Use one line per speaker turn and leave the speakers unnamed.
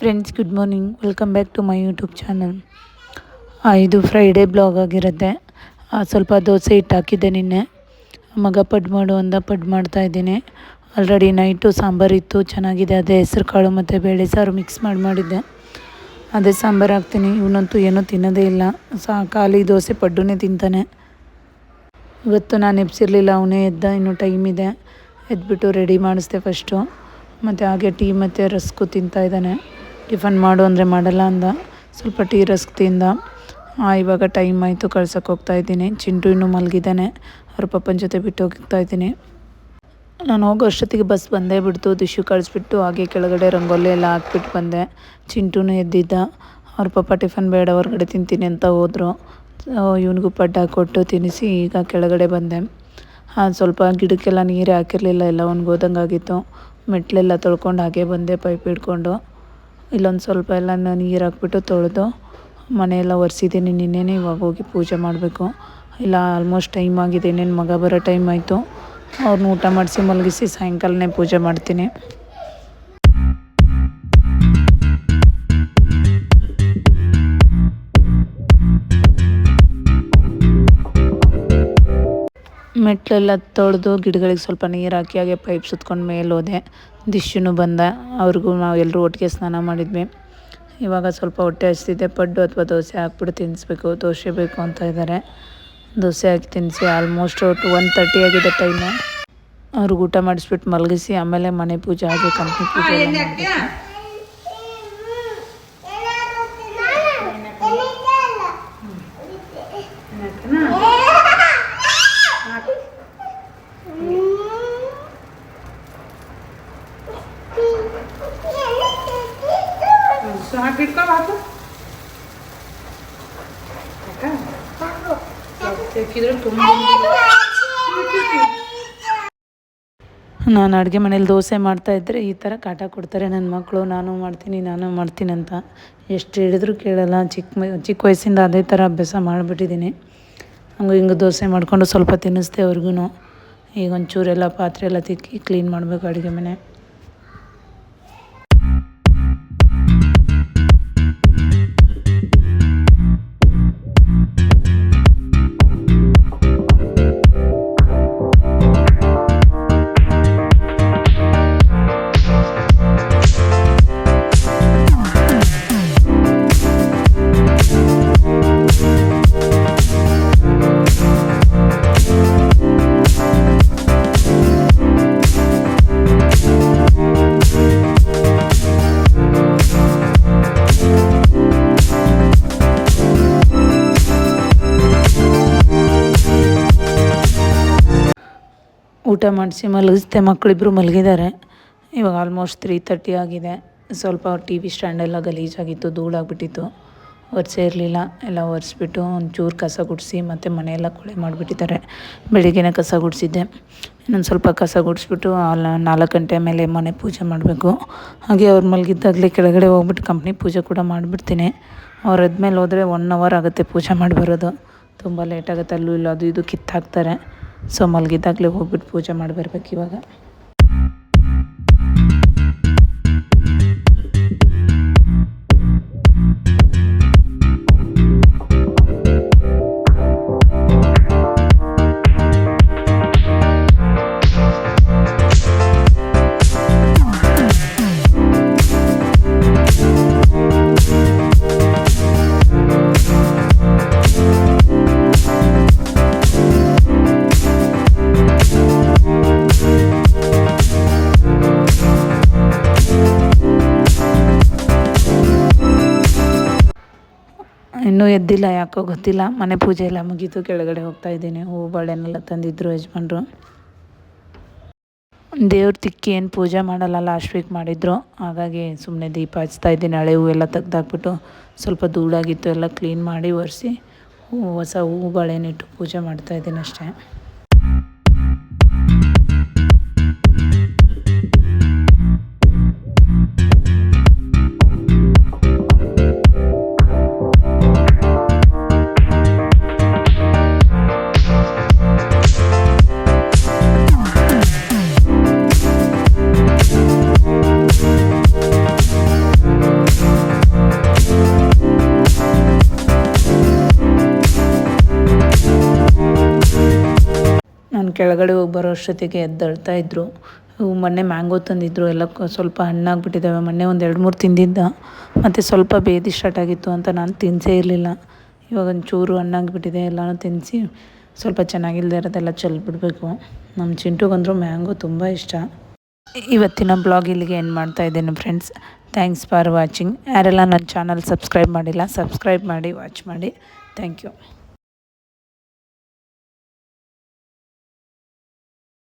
Friends good morning welcome back to my YouTube channel ಇದು Friday blog ಆಗಿರುತ್ತೆ. ಸ್ವಲ್ಪ ದೋಸೆ ಹಿಟ್ಟು ಹಾಕಿದ್ದೆ ನಿನ್ನೆ. ಮಗ ಪಡ್ ಮಾಡು ಅಂದ ಪಡ್ ಮಾಡ್ತಾ ಇದ್ದೀನಿ. ಆಲ್ರೆಡಿ ನೈಟು ಸಾಂಬಾರು ಇತ್ತು, ಚೆನ್ನಾಗಿದೆ. ಅದೇ ಹೆಸ್ರು ಕಾಳು ಮತ್ತು ಬೇಳೆ ಸಾರು ಮಿಕ್ಸ್ ಮಾಡಿ ಮಾಡಿದ್ದೆ. ಅದೇ ಸಾಂಬಾರು ಹಾಕ್ತೀನಿ. ಇವನಂತೂ ಏನೂ ತಿನ್ನೋದೇ ಇಲ್ಲ. ಸಾ, ಖಾಲಿ ದೋಸೆ ಪಡ್ಡುನೇ ತಿಂತಾನೆ. ಇವತ್ತು ನಾನು ಎಬ್ಸಿರಲಿಲ್ಲ, ಅವನೇ ಎದ್ದ, ಇನ್ನೂ ಟೈಮ್ ಇದೆ. ಎದ್ಬಿಟ್ಟು ರೆಡಿ ಮಾಡಿಸ್ದೆ ಫಸ್ಟು ಮತ್ತು ಹಾಗೆ ಟೀ ಮತ್ತು ರಸ್ಕು ತಿಂತಾ ಇದ್ದಾನೆ. ಟಿಫನ್ ಮಾಡು ಅಂದರೆ ಮಾಡಲ್ಲ ಅಂದ. ಸ್ವಲ್ಪ ಟೀ ರಸ್ಕ್ ತಿಂದ ಇವಾಗ ಟೈಮ್ ಆಯಿತು, ಕಳ್ಸೋಕೆ ಹೋಗ್ತಾ ಇದ್ದೀನಿ. ಚಿಂಟು ಇನ್ನೂ ಮಲಗಿದ್ದಾನೆ. ಅವ್ರ ಪಪ್ಪನ ಜೊತೆ ಬಿಟ್ಟು ಹೋಗ್ತಾ ಇದ್ದೀನಿ. ನಾನು ಹೋಗೋ ಅಷ್ಟೊತ್ತಿಗೆ ಬಸ್ ಬಂದೇ ಬಿಡ್ತು. ದಿಶು ಕಳಿಸ್ಬಿಟ್ಟು ಹಾಗೆ ಕೆಳಗಡೆ ರಂಗೋಲಿ ಎಲ್ಲ ಹಾಕ್ಬಿಟ್ಟು ಬಂದೆ. ಚಿಂಟೂ ಎದ್ದಿದ್ದ. ಅವ್ರ ಪಪ್ಪ ಟಿಫನ್ ಬೇಡ, ಹೊರಗಡೆ ತಿಂತೀನಿ ಅಂತ ಹೋದರು. ಇವನಿಗೂ ಪಡ್ಡ ಕೊಟ್ಟು ತಿನ್ನಿಸಿ ಈಗ ಕೆಳಗಡೆ ಬಂದೆ. ಹಾಂ, ಸ್ವಲ್ಪ ಗಿಡಕ್ಕೆಲ್ಲ ನೀರು ಹಾಕಿರಲಿಲ್ಲ, ಎಲ್ಲ ಒಣಗೋದಂಗಾಗಿತ್ತು. ಮೆಟ್ಲೆಲ್ಲ ತೊಳ್ಕೊಂಡು ಹಾಗೆ ಬಂದೆ, ಪೈಪ್ ಹಿಡ್ಕೊಂಡು. ಇಲ್ಲೊಂದು ಸ್ವಲ್ಪ ಎಲ್ಲ ನೀರು ಹಾಕ್ಬಿಟ್ಟು ತೊಳೆದು ಮನೆಯೆಲ್ಲ ಒರೆಸಿದ್ದೀನಿ. ನಿನ್ನೆನೇ ಇವಾಗ ಹೋಗಿ ಪೂಜೆ ಮಾಡಬೇಕು. ಇಲ್ಲ ಆಲ್ಮೋಸ್ಟ್ ಟೈಮ್ ಆಗಿದೆ. ಇನ್ನೇನು ಮಗ ಬರೋ ಟೈಮ್ ಆಯಿತು. ಅವ್ರನ್ನ ಊಟ ಮಾಡಿಸಿ ಮಲಗಿಸಿ ಸಾಯಂಕಾಲನೇ ಪೂಜೆ ಮಾಡ್ತೀನಿ. ಮೆಟ್ಲೆಲ್ಲ ತೊಳೆದು ಗಿಡಗಳಿಗೆ ಸ್ವಲ್ಪ ನೀರು ಹಾಕಿ ಹಾಗೆ ಪೈಪ್ ಸುತ್ಕೊಂಡು ಮೇಲೆ ಹೋದೆ. ದಿಶುನು ಬಂದ. ಅವ್ರಿಗೂ ನಾವು ಎಲ್ಲರೂ ಒಟ್ಟಿಗೆ ಸ್ನಾನ ಮಾಡಿದ್ವಿ. ಇವಾಗ ಸ್ವಲ್ಪ ಹೊಟ್ಟೆ ಹಸ್ತಿದೆ. ಪಡ್ಡು ಅಥವಾ ದೋಸೆ ಹಾಕ್ಬಿಟ್ಟು ತಿನ್ನಿಸ್ಬೇಕು ದೋಸೆ ಬೇಕು ಅಂತ ಇದ್ದಾರೆ ದೋಸೆ ಹಾಕಿ ತಿನ್ನಿಸಿ ಆಲ್ಮೋಸ್ಟ್ ಒನ್ ತರ್ಟಿ ಆಗಿದೆ ಟೈಮು. ಅವ್ರಿಗೆ ಊಟ ಮಾಡಿಸ್ಬಿಟ್ಟು ಮಲಗಿಸಿ, ಆಮೇಲೆ ಮನೆ ಪೂಜೆ ಹಾಗೆ ಕಂಪ್ನಿ ಪೂಜೆ ಎಲ್ಲ ಮಾಡಬೇಕು
ಹಾಕಿಟ್ಕೊ ಬಾಕು
ನಾನು ಅಡುಗೆ ಮನೇಲಿ ದೋಸೆ ಮಾಡ್ತಾಯಿದ್ರೆ ಈ ಥರ ಕಾಟ ಕೊಡ್ತಾರೆ. ನನ್ನ ಮಕ್ಕಳು, ನಾನು ಮಾಡ್ತೀನಿ ನಾನು ಮಾಡ್ತೀನಿ ಅಂತ ಎಷ್ಟು ಹೇಳಿದ್ರು ಕೇಳಲ್ಲ. ಚಿಕ್ಕ ಚಿಕ್ಕ ವಯಸ್ಸಿಂದ ಅದೇ ಥರ ಅಭ್ಯಾಸ ಮಾಡಿಬಿಟ್ಟಿದ್ದೀನಿ. ಹಂಗೆ ಹಿಂಗೆ ದೋಸೆ ಮಾಡಿಕೊಂಡು ಸ್ವಲ್ಪ ತಿನ್ನಿಸ್ದೆ ಅವ್ರಿಗೂ ಈಗ ಒಂಚೂರೆಲ್ಲ ಪಾತ್ರೆ ಎಲ್ಲ ತಿಕ್ಕಿ ಕ್ಲೀನ್ ಮಾಡಬೇಕು ಅಡುಗೆ ಮನೆ. ಊಟ ಮಾಡಿಸಿ ಮಲಗಿಸ್ದೆ ಮಕ್ಕಳಿಬ್ಬರು ಮಲಗಿದ್ದಾರೆ. ಇವಾಗ ಆಲ್ಮೋಸ್ಟ್ ತ್ರೀ ತರ್ಟಿ ಆಗಿದೆ. ಸ್ವಲ್ಪ ಟಿ ವಿ ಸ್ಟ್ಯಾಂಡೆಲ್ಲ ಗಲೀಜಾಗಿತ್ತು, ಧೂಳಾಗ್ಬಿಟ್ಟಿತ್ತು. ಒರೆಸೇ ಇರಲಿಲ್ಲ. ಎಲ್ಲ ಒರೆಸ್ಬಿಟ್ಟು ಒಂಚೂರು ಕಸ ಗುಡಿಸಿ ಮತ್ತು ಮನೆಯೆಲ್ಲ ಕೊಳೆ ಮಾಡಿಬಿಟ್ಟಿದ್ದಾರೆ. ಬೆಳಿಗ್ಗೆನೇ ಕಸ ಗುಡಿಸಿದ್ದೆ. ಇನ್ನೊಂದು ಸ್ವಲ್ಪ ಕಸ ಗುಡಿಸ್ಬಿಟ್ಟು ನಾಲ್ಕು ಗಂಟೆ ಮೇಲೆ ಮನೆ ಪೂಜೆ ಮಾಡಬೇಕು. ಹಾಗೆ ಅವ್ರು ಮಲಗಿದ್ದಾಗಲೇ ಕೆಳಗಡೆ ಹೋಗ್ಬಿಟ್ಟು ಕಂಪ್ನಿ ಪೂಜೆ ಕೂಡ ಮಾಡಿಬಿಡ್ತೀನಿ. ಅವ್ರು ಅದ್ಮೇಲೆ ಹೋದರೆ ಒನ್ ಅವರ್ ಆಗುತ್ತೆ ಪೂಜೆ ಮಾಡಿ ಬರೋದು. ತುಂಬ ಲೇಟಾಗುತ್ತೆ ಅಲ್ಲೂ ಇಲ್ಲ ಅದು ಇದು ಕಿತ್ತಾಕ್ತಾರೆ. ಸೊ ಮಲಗಿದ್ದಾಗಲೇ ಹೋಗ್ಬಿಟ್ಟು ಪೂಜೆ ಮಾಡಿ ಬರ್ಬೇಕು ಇವಾಗ. ಇನ್ನೂ ಎದ್ದಿಲ್ಲ, ಯಾಕೋ ಗೊತ್ತಿಲ್ಲ. ಮನೆ ಪೂಜೆ ಎಲ್ಲ ಮುಗೀತು, ಕೆಳಗಡೆ ಹೋಗ್ತಾ ಇದ್ದೀನಿ. ಹೂವು ಬಳೆನೆಲ್ಲ ತಂದಿದ್ರು ಯಜಮಾನ್ರು. ದೇವ್ರ ತಿಕ್ಕಿ ಏನು ಪೂಜೆ ಮಾಡಲ್ಲ ಲಾಸ್ಟ್ ವೀಕ್ ಮಾಡಿದ್ರು. ಹಾಗಾಗಿ ಸುಮ್ಮನೆ ದೀಪ ಹಚ್ತಾ ಇದ್ದೀನಿ. ಹಳೆ ಹೂವೆಲ್ಲ ತೆಗ್ದಾಕ್ಬಿಟ್ಟು ಸ್ವಲ್ಪ ಧೂಳಾಗಿತ್ತು, ಎಲ್ಲ ಕ್ಲೀನ್ ಮಾಡಿ ಒರೆಸಿ ಹೂ, ಹೊಸ ಹೂವು ಬಾಳೆನಿಟ್ಟು ಪೂಜೆ ಮಾಡ್ತಾ ಇದ್ದೀನಿ ಅಷ್ಟೇ. ಕೆಳಗಡೆ ಹೋಗಿ ಬರೋ ಅಷ್ಟೊತ್ತಿಗೆ ಎದ್ದಳ್ತಾ ಇದ್ದರು ಮೊನ್ನೆ ಮ್ಯಾಂಗೋ ತಂದಿದ್ರು. ಎಲ್ಲ ಸ್ವಲ್ಪ ಹಣ್ಣಾಗ್ಬಿಟ್ಟಿದ್ದಾವೆ ಮೊನ್ನೆ ಒಂದು ಎರಡು ಮೂರು ತಿಂದಿದ್ದ. ಮತ್ತು ಸ್ವಲ್ಪ ಬೇದಿ ಸ್ಟಾರ್ಟ್ ಆಗಿತ್ತು ಅಂತ ನಾನು ತಿನ್ನಿಸೇ ಇರಲಿಲ್ಲ. ಇವಾಗ ಒಂಚೂರು ಹಣ್ಣಾಗ್ಬಿಟ್ಟಿದೆ. ಎಲ್ಲನೂ ತಿನ್ನಿಸಿ ಸ್ವಲ್ಪ ಚೆನ್ನಾಗಿಲ್ಲದೆ ಇರೋದೆಲ್ಲ ಚೆಲ್ಬಿಡ್ಬೇಕು. ನಮ್ಮ ಚಿಂಟುಗಂದ್ರು ಮ್ಯಾಂಗೋ ತುಂಬ ಇಷ್ಟ. ಇವತ್ತಿನ ಬ್ಲಾಗ್ ಇಲ್ಲಿಗೆ ಏನು ಮಾಡ್ತಾ ಇದ್ದೇನೆ ಫ್ರೆಂಡ್ಸ್ ಥ್ಯಾಂಕ್ಸ್ ಫಾರ್ ವಾಚಿಂಗ್ ಯಾರೆಲ್ಲ ನನ್ನ ಚಾನಲ್ ಸಬ್ಸ್ಕ್ರೈಬ್ ಮಾಡಿಲ್ಲ ಸಬ್ಸ್ಕ್ರೈಬ್ ಮಾಡಿ ವಾಚ್ ಮಾಡಿ. Thank you